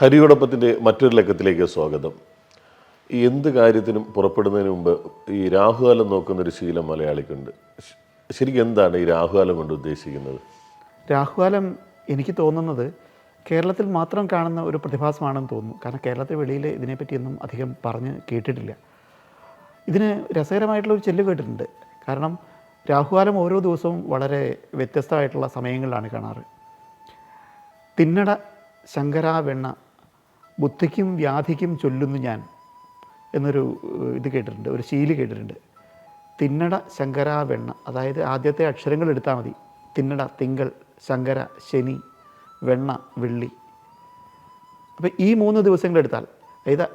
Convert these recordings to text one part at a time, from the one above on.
ഹരിയോടൊപ്പത്തിന്റെ മറ്റൊരു ലക്കത്തിലേക്ക് സ്വാഗതം. ഈ എന്ത് കാര്യത്തിനും പുറപ്പെടുന്നതിന് മുമ്പ് ഈ രാഹുകാലം നോക്കുന്നൊരു ശീലം മലയാളിക്കുണ്ട്. ശരിക്കും എന്താണ് ഈ രാഹുകാലം കൊണ്ട് ഉദ്ദേശിക്കുന്നത്? രാഹുകാലം എനിക്ക് തോന്നുന്നത് കേരളത്തിൽ മാത്രം കാണുന്ന ഒരു പ്രതിഭാസമാണെന്ന് തോന്നുന്നു. കാരണം കേരളത്തിൽ വെളിയിൽ ഇതിനെപ്പറ്റിയൊന്നും അധികം പറഞ്ഞ് കേട്ടിട്ടില്ല. ഇതിന് രസകരമായിട്ടുള്ള ഒരു ചെല്ല് കേട്ടിട്ടുണ്ട്. കാരണം രാഹുകാലം ഓരോ ദിവസവും വളരെ വ്യത്യസ്തമായിട്ടുള്ള സമയങ്ങളിലാണ് കാണാറ്. തിന്നട ശങ്കരാവെണ്ണ ബുദ്ധിക്കും വ്യാധിക്കും ചൊല്ലുന്നു ഞാൻ എന്നൊരു ഇത് കേട്ടിട്ടുണ്ട് ഒരു ശീലി കേട്ടിട്ടുണ്ട്. തിന്നട ശങ്കര വെണ്ണ. അതായത് ആദ്യത്തെ അക്ഷരങ്ങൾ എടുത്താൽ മതി. തിന്നട തിങ്കൾ ശങ്കര ശനി വെണ്ണ വെള്ളി. അപ്പോൾ ഈ മൂന്ന് ദിവസങ്ങൾ എടുത്താൽ അതായത്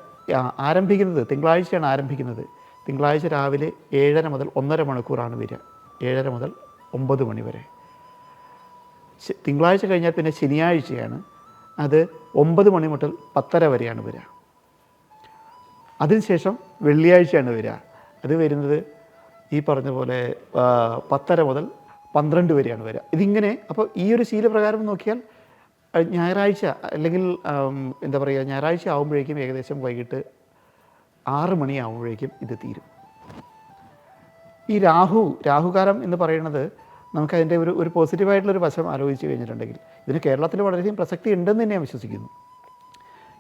ആരംഭിക്കുന്നത് തിങ്കളാഴ്ചയാണ് ആരംഭിക്കുന്നത്. തിങ്കളാഴ്ച രാവിലെ ഏഴര മുതൽ ഒന്നര മണിക്കൂറാണ് വരിക. ഏഴര മുതൽ ഒമ്പത് മണി വരെ. തിങ്കളാഴ്ച കഴിഞ്ഞാൽ പിന്നെ ശനിയാഴ്ചയാണ്. അത് ഒമ്പത് മണി മുതൽ പത്തര വരെയാണ് വരിക. അതിനുശേഷം വെള്ളിയാഴ്ചയാണ് വരിക. അത് വരുന്നത് ഈ പറഞ്ഞ പോലെ പത്തര മുതൽ പന്ത്രണ്ട് വരെയാണ് വരിക. ഇതിങ്ങനെ അപ്പോൾ ഈ ഒരു ശീലപ്രകാരം നോക്കിയാൽ ഞായറാഴ്ച അല്ലെങ്കിൽ എന്താ പറയുക ഞായറാഴ്ച ആകുമ്പോഴേക്കും ഏകദേശം വൈകിട്ട് ആറ് മണിയാകുമ്പോഴേക്കും ഇത് തീരും. ഈ രാഹു രാഹുകാലം എന്ന് പറയുന്നത് നമുക്ക് അതിന്റെ ഒരു ഒരു പോസിറ്റീവായിട്ടുള്ളൊരു വശം ആലോചിച്ച് കഴിഞ്ഞിട്ടുണ്ടെങ്കിൽ ഇതിന് കേരളത്തിൽ വളരെയധികം പ്രസക്തി ഉണ്ടെന്ന് തന്നെ ഞാൻ വിശ്വസിക്കുന്നു.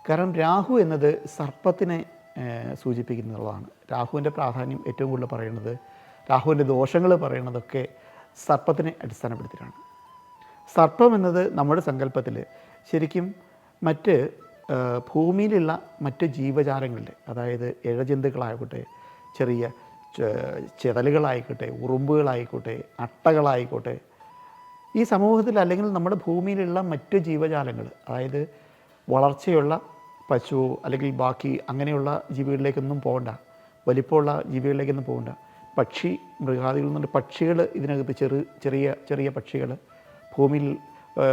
കാരണം രാഹു എന്നത് സർപ്പത്തിനെ സൂചിപ്പിക്കുന്നുള്ളതാണ് രാഹുവിന്റെ പ്രാധാന്യം ഏറ്റവും കൂടുതൽ പറയുന്നത് രാഹുവിന്റെ ദോഷങ്ങൾ പറയുന്നതൊക്കെ സർപ്പത്തിനെ അടിസ്ഥാനപ്പെടുത്തിയിട്ടാണ്. സർപ്പം എന്നത് നമ്മുടെ സങ്കല്പത്തിൽ ശരിക്കും മറ്റ് ഭൂമിയിലുള്ള മറ്റ് ജീവജാലങ്ങളുടെ അതായത് ഇഴജന്തുക്കളായിക്കോട്ടെ ചെറിയ ചെതലുകളായിക്കോട്ടെ ഉറുമ്പുകളായിക്കോട്ടെ അട്ടകളായിക്കോട്ടെ ഈ സമൂഹത്തിൽ അല്ലെങ്കിൽ നമ്മുടെ ഭൂമിയിലുള്ള മറ്റ് ജീവജാലങ്ങൾ അതായത് വളർച്ചയുള്ള പശു അല്ലെങ്കിൽ ബാക്കി അങ്ങനെയുള്ള ജീവികളിലേക്കൊന്നും പോകണ്ട വലിപ്പമുള്ള ജീവികളിലേക്കൊന്നും പോകണ്ട. പക്ഷി മൃഗാദികളിൽ നിന്നുണ്ട്. പക്ഷികൾ ഇതിനകത്ത് ചെറു ചെറിയ ചെറിയ പക്ഷികൾ ഭൂമിയിൽ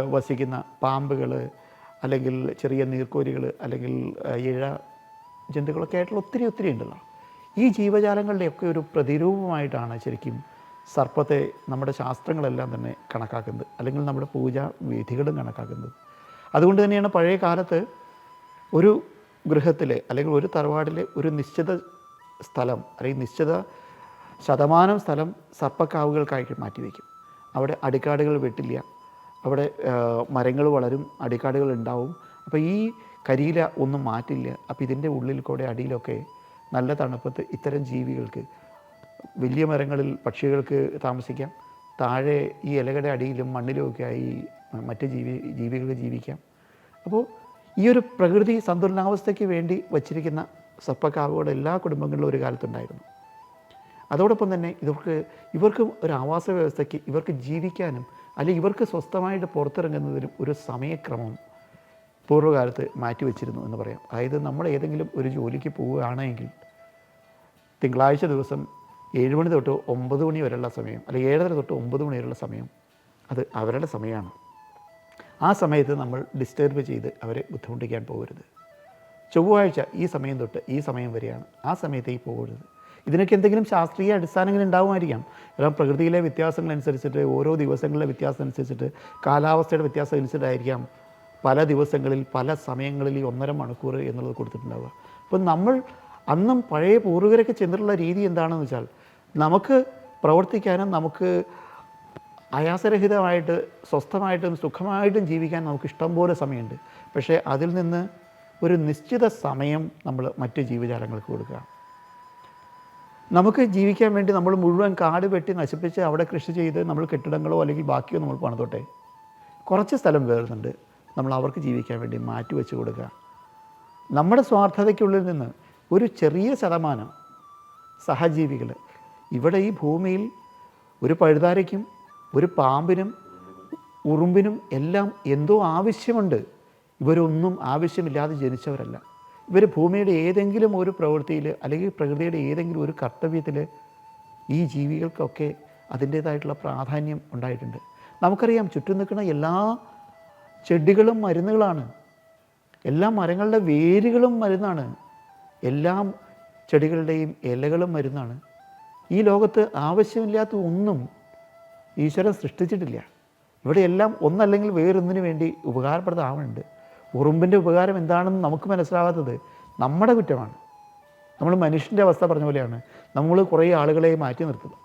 വസിക്കുന്ന പാമ്പുകൾ അല്ലെങ്കിൽ ചെറിയ നീർക്കോലികൾ അല്ലെങ്കിൽ ഇഴ ജന്തുക്കളൊക്കെ ആയിട്ടുള്ള ഒത്തിരി ഒത്തിരി ഉണ്ടല്ലോ. ഈ ജീവജാലങ്ങളുടെയൊക്കെ ഒരു പ്രതിരൂപമായിട്ടാണ് ശരിക്കും സർപ്പത്തെ നമ്മുടെ ശാസ്ത്രങ്ങളെല്ലാം തന്നെ കണക്കാക്കുന്നത്. അല്ലെങ്കിൽ നമ്മുടെ പൂജാ വിധികളും കണക്കാക്കുന്നത്. അതുകൊണ്ട് തന്നെയാണ് പഴയ കാലത്ത് ഒരു ഗൃഹത്തിലെ അല്ലെങ്കിൽ ഒരു തറവാടിലെ ഒരു നിശ്ചിത സ്ഥലം അല്ലെങ്കിൽ നിശ്ചിത ശതമാനം സ്ഥലം സർപ്പക്കാവുകൾക്കായിട്ട് മാറ്റിവെക്കും. അവിടെ അടിക്കാടുകൾ വെട്ടില്ല. അവിടെ മരങ്ങൾ വളരും അടിക്കാടുകൾ ഉണ്ടാവും. അപ്പോൾ ഈ കരിയില ഒന്നും മാറ്റില്ല. അപ്പോൾ ഇതിന്റെ ഉള്ളിൽ കൂടെ അടിയിലൊക്കെ നല്ല തണുപ്പത്ത് ഇത്തരം ജീവികൾക്ക് വലിയ മരങ്ങളിൽ പക്ഷികൾക്ക് താമസിക്കാം. താഴെ ഈ ഇലകളുടെ അടിയിലും മണ്ണിലുമൊക്കെ ആയി മറ്റ് ജീവി ജീവികൾക്ക് ജീവിക്കാം. അപ്പോൾ ഈ ഒരു പ്രകൃതി സന്തുലനാവസ്ഥയ്ക്ക് വേണ്ടി വച്ചിരിക്കുന്ന സപ്പക്കാവുകളുടെ എല്ലാ കുടുംബങ്ങളിലും ഒരു കാലത്തുണ്ടായിരുന്നു. അതോടൊപ്പം തന്നെ ഇവർക്ക് ഇവർക്ക് ഒരു ആവാസ വ്യവസ്ഥയ്ക്ക് ഇവർക്ക് ജീവിക്കാനും അല്ലെങ്കിൽ ഇവർക്ക് സ്വസ്ഥമായിട്ട് പുറത്തിറങ്ങുന്നതിനും ഒരു സമയക്രമം പൂർവകാലത്ത് മാറ്റിവെച്ചിരുന്നു എന്ന് പറയാം. അതായത് നമ്മൾ ഏതെങ്കിലും ഒരു ജോലിക്ക് പോവുകയാണെങ്കിൽ തിങ്കളാഴ്ച ദിവസം ഏഴ് മണി തൊട്ട് ഒമ്പത് മണി വരെയുള്ള സമയം അല്ലെങ്കിൽ ഏഴര തൊട്ട് ഒമ്പത് മണി വരെയുള്ള സമയം അത് അവരുടെ സമയമാണ്. ആ സമയത്ത് നമ്മൾ ഡിസ്റ്റർബ് ചെയ്ത് അവരെ ബുദ്ധിമുട്ടിക്കാൻ പോകരുത്. ചൊവ്വാഴ്ച ഈ സമയം തൊട്ട് ഈ സമയം വരെയാണ് ആ സമയത്തേക്ക് പോകരുത്. ഇതിനൊക്കെ എന്തെങ്കിലും ശാസ്ത്രീയ അടിസ്ഥാനങ്ങൾ ഉണ്ടാവുമായിരിക്കാം. കാരണം പ്രകൃതിയിലെ വ്യത്യാസങ്ങൾ അനുസരിച്ചിട്ട് ഓരോ ദിവസങ്ങളിലെ വ്യത്യാസം അനുസരിച്ചിട്ട് കാലാവസ്ഥയുടെ വ്യത്യാസം അനുസരിച്ചായിരിക്കാം പല ദിവസങ്ങളിൽ പല സമയങ്ങളിൽ ഈ ഒന്നര മണിക്കൂർ എന്നുള്ളത് കൊടുത്തിട്ടുണ്ടാവുക. അപ്പം നമ്മൾ അന്നും പഴയ പൂർവികരൊക്കെ ചെന്നിട്ടുള്ള രീതി എന്താണെന്ന് വെച്ചാൽ നമുക്ക് പ്രവർത്തിക്കാനും നമുക്ക് ആയാസരഹിതമായിട്ട് സ്വസ്ഥമായിട്ടും സുഖമായിട്ടും ജീവിക്കാൻ നമുക്ക് ഇഷ്ടം പോലെ സമയമുണ്ട്. പക്ഷേ അതിൽ നിന്ന് ഒരു നിശ്ചിത സമയം നമ്മൾ മറ്റ് ജീവജാലങ്ങൾക്ക് കൊടുക്കുക. നമുക്ക് ജീവിക്കാൻ വേണ്ടി നമ്മൾ മുഴുവൻ കാട് വെട്ടി നശിപ്പിച്ച് അവിടെ കൃഷി ചെയ്ത് നമ്മൾ കെട്ടിടങ്ങളോ അല്ലെങ്കിൽ ബാക്കിയോ നമ്മൾ പണിതോട്ടെ. കുറച്ച് സ്ഥലം വേറുന്നുണ്ട്. നമ്മൾ അവർക്ക് ജീവിക്കാൻ വേണ്ടി മാറ്റി വെച്ച് കൊടുക്കുക. നമ്മുടെ സ്വാർത്ഥതയ്ക്കുള്ളിൽ നിന്ന് ഒരു ചെറിയ ശതമാനം സഹജീവികൾ ഇവിടെ ഈ ഭൂമിയിൽ ഒരു പഴുതാരയ്ക്കും ഒരു പാമ്പിനും ഉറുമ്പിനും എല്ലാം എന്തോ ആവശ്യമുണ്ട്. ഇവരൊന്നും ആവശ്യമില്ലാതെ ജനിച്ചവരല്ല. ഇവർ ഭൂമിയുടെ ഏതെങ്കിലും ഒരു പ്രവൃത്തിയിൽ അല്ലെങ്കിൽ പ്രകൃതിയുടെ ഏതെങ്കിലും ഒരു കർത്തവ്യത്തിൽ ഈ ജീവികൾക്കൊക്കെ അതിന്റേതായിട്ടുള്ള പ്രാധാന്യം ഉണ്ടായിട്ടുണ്ട്. നമുക്കറിയാം ചുറ്റും നിൽക്കുന്ന എല്ലാ ചെടികളും മരുന്നുകളാണ്. എല്ലാ മരങ്ങളുടെ വേരുകളും മരുന്നാണ്. എല്ലാ ചെടികളുടെയും ഇലകളും മരുന്നാണ്. ഈ ലോകത്ത് ആവശ്യമില്ലാത്ത ഒന്നും ഈശ്വരൻ സൃഷ്ടിച്ചിട്ടില്ല. ഇവിടെ എല്ലാം ഒന്നല്ലെങ്കിൽ വേറൊന്നിനു വേണ്ടി ഉപകാരപ്രദമാവുന്നുണ്ട് ഉറുമ്പിന്റെ ഉപകാരം എന്താണെന്ന് നമുക്ക് മനസ്സിലാവാത്തത് നമ്മുടെ കുറ്റമാണ്. നമ്മൾ മനുഷ്യന്റെ അവസ്ഥ പറഞ്ഞ പോലെയാണ്. നമ്മൾ കുറേ ആളുകളെ മാറ്റി നിർത്തുന്നത്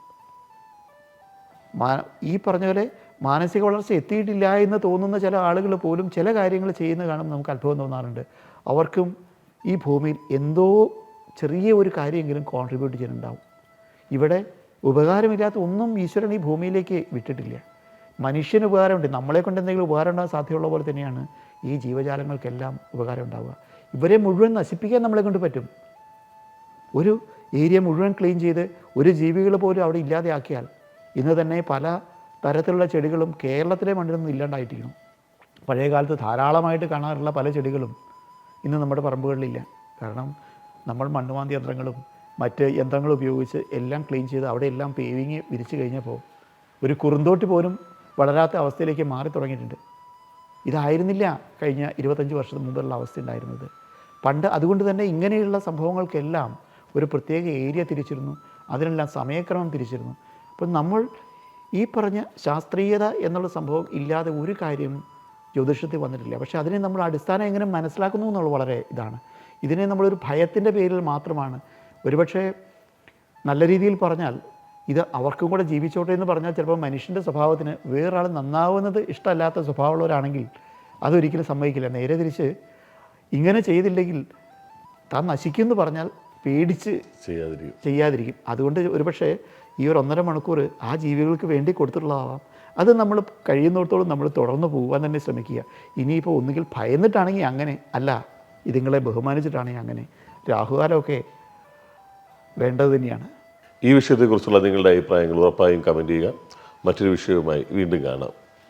ഈ പറഞ്ഞ പോലെ മാനസിക വളർച്ച എത്തിയിട്ടില്ല എന്ന് തോന്നുന്ന ചില ആളുകൾ പോലും ചില കാര്യങ്ങൾ ചെയ്യുന്ന കാണുമ്പോൾ നമുക്ക് അത്ഭുതം തോന്നാറുണ്ട്. അവർക്കും ഈ ഭൂമിയിൽ എന്തോ ചെറിയ ഒരു കാര്യമെങ്കിലും കോൺട്രിബ്യൂട്ട് ചെയ്യുന്നുണ്ടാവും. ഇവിടെ ഉപകാരമില്ലാത്ത ഒന്നും ഈശ്വരൻ ഈ ഭൂമിയിലേക്ക് വിട്ടിട്ടില്ല. മനുഷ്യന് ഉപകാരമുണ്ട്. നമ്മളെ കൊണ്ട് എന്തെങ്കിലും ഉപകാരം ഉണ്ടാകാൻ സാധ്യതയുള്ള പോലെ തന്നെയാണ് ഈ ജീവജാലങ്ങൾക്കെല്ലാം ഉപകാരം ഉണ്ടാവുക. ഇവരെ മുഴുവൻ നശിപ്പിക്കാൻ നമ്മളെ കൊണ്ട് പറ്റും. ഒരു ഏരിയ മുഴുവൻ ക്ലീൻ ചെയ്ത് ഒരു ജീവികൾ പോലും അവിടെ ഇല്ലാതെയാക്കിയാൽ ഇന്ന് തന്നെ പല തരത്തിലുള്ള ചെടികളും കേരളത്തിലെ മണ്ണിൽ നിന്ന് ഇല്ലാണ്ടായിട്ടിരിക്കണം. പഴയ ധാരാളമായിട്ട് കാണാറുള്ള പല ചെടികളും ഇന്ന് നമ്മുടെ പറമ്പുകളിലില്ല. കാരണം നമ്മൾ മണ്ണുമാന്തി യന്ത്രങ്ങളും മറ്റ് യന്ത്രങ്ങൾ ഉപയോഗിച്ച് എല്ലാം ക്ലീൻ ചെയ്ത് അവിടെ എല്ലാം പേവിങ് വിരിച്ചു കഴിഞ്ഞപ്പോൾ ഒരു കുറുന്തോട്ടി പോലും വളരാത്ത അവസ്ഥയിലേക്ക് മാറി തുടങ്ങിയിട്ടുണ്ട്. ഇതായിരുന്നില്ല കഴിഞ്ഞ ഇരുപത്തഞ്ച് വർഷത്തിന് മുമ്പുള്ള അവസ്ഥ ഉണ്ടായിരുന്നത്. പണ്ട് അതുകൊണ്ട് തന്നെ ഇങ്ങനെയുള്ള സംഭവങ്ങൾക്കെല്ലാം ഒരു പ്രത്യേക ഏരിയ തിരിച്ചിരുന്നു. അതിനെല്ലാം സമയക്രമം തിരിച്ചിരുന്നു. അപ്പം നമ്മൾ ഈ പറഞ്ഞ ശാസ്ത്രീയത എന്നുള്ള സംഭവം ഇല്ലാതെ ഒരു കാര്യം ജ്യോതിഷത്തിൽ വന്നിട്ടില്ല. പക്ഷേ അതിനെ നമ്മൾ അടിസ്ഥാനം എങ്ങനെ മനസ്സിലാക്കുന്നു എന്നുള്ളത് വളരെ ഇതാണ്. ഇതിനെ നമ്മളൊരു ഭയത്തിന്റെ പേരിൽ മാത്രമാണ്. ഒരുപക്ഷെ നല്ല രീതിയിൽ പറഞ്ഞാൽ ഇത് അവർക്കും കൂടെ ജീവിച്ചോട്ടെ എന്ന് പറഞ്ഞാൽ ചിലപ്പോൾ മനുഷ്യന്റെ സ്വഭാവത്തിന് വേറൊരാൾ നന്നാവുന്നത് ഇഷ്ടമല്ലാത്ത സ്വഭാവമുള്ളവരാണെങ്കിൽ അതൊരിക്കലും സമ്മതിക്കില്ല. നേരെ തിരിച്ച് ഇങ്ങനെ ചെയ്തില്ലെങ്കിൽ താൻ നശിക്കുമെന്ന് പറഞ്ഞാൽ പേടിച്ച് ചെയ്യാതിരിക്കും. ചെയ്യാതിരിക്കും. അതുകൊണ്ട് ഒരുപക്ഷെ ഈ ഒരു ഒന്നര മണിക്കൂർ ആ ജീവികൾക്ക് വേണ്ടി കൊടുത്തിട്ടുള്ളതാവാം. അത് നമ്മൾ കഴിയുന്നിടത്തോളം നമ്മൾ തുടർന്ന് പോകാൻ തന്നെ ശ്രമിക്കുക. ഇനിയിപ്പോൾ ഒന്നുകിൽ ഭയന്നിട്ടാണെങ്കിൽ അങ്ങനെ അല്ല ഇതുങ്ങളെ ബഹുമാനിച്ചിട്ടാണെങ്കിൽ അങ്ങനെ. രാഹുകാലമൊക്കെ വേണ്ടത് തന്നെയാണ്. ഈ വിഷയത്തെക്കുറിച്ചുള്ള നിങ്ങളുടെ അഭിപ്രായങ്ങൾ ഉറപ്പായും കമന്റ് ചെയ്യുക. മറ്റൊരു വിഷയവുമായി വീണ്ടും കാണാം.